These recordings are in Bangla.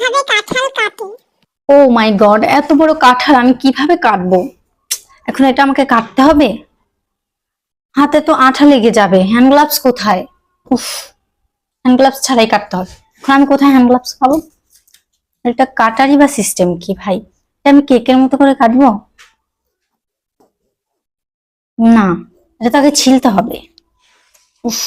যেভাবে কাঁঠাল কাটে। ও মাই গড, এত বড় কাঁঠাল, আমি কীভাবে কাটবো? এখন এটা আমাকে কাটতে হবে? হাতে তো আঠা লেগে যাবে হ্যান্ড গ্লাভস কোথায়? উফ হ্যান্ড গ্লাভস ছাড়াই কাটতে হবে। এখন আমি কোথায় হ্যান্ড গ্লাভস পাবো? এটা কাটারই বা সিস্টেম কি ভাই? এটা আমি কেকের মতো করে কাটবো? না, এটা তো আগে ছিলতে হবে। উফ।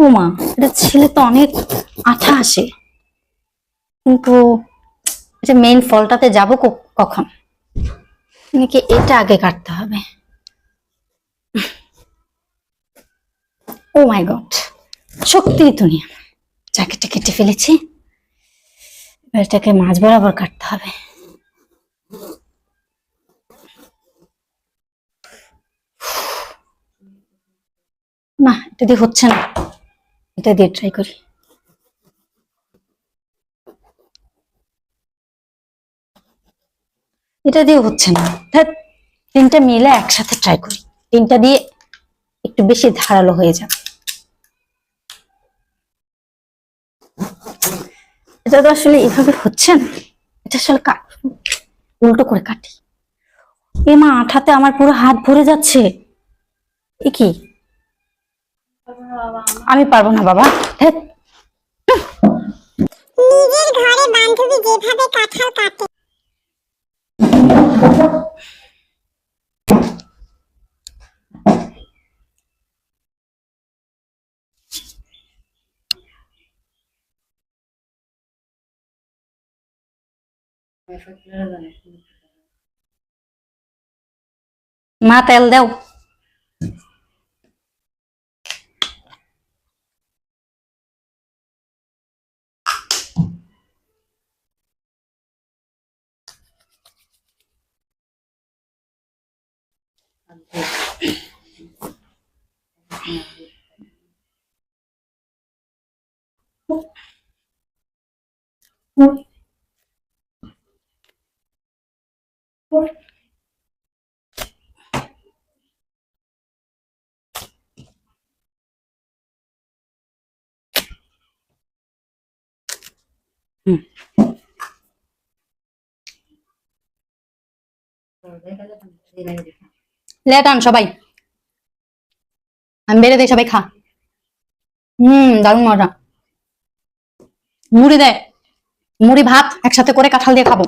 ও মা এটা ছেলে তো অনেক আঠা আসে কিন্তু এটা মেইন ফলটাতে যাব কখন? নাকি এটা আগে কাটতে হবে? ও মাই গড, সত্যি দুনিয়া। জ্যাকেটটা কেটে ফেলেছি, এবার এটাকে মাছ বরাবর কাটতে হবে। না, এটা দিয়ে হচ্ছে না। এটা দিয়ে ট্রাই করি। এটা দিয়ে হচ্ছে না। ধ্যাৎ, তিনটা মিলে একসাথে ট্রাই করি। তিনটা দিয়ে একটু বেশি ধারালো হয়ে যাবে। এটা তো আসলে এভাবে হচ্ছে না। এটা আসলে উল্টো করে কাটি। এ মা আঠাতে আমার পুরো হাত ভরে যাচ্ছে। এ কি? আমি পারব না বাবা। নিজের ঘরে বান্ধবী যেভাবে কাঁঠাল কাটে। মা তেল দাও। Hum. লেট আন সবাই। আমি বেড়ে দেয় সবাই খা। হুম, দারুণ মজা। মুড়ি দেয় মুড়ি, ভাত একসাথে করে কাঁঠাল দিয়ে খাব।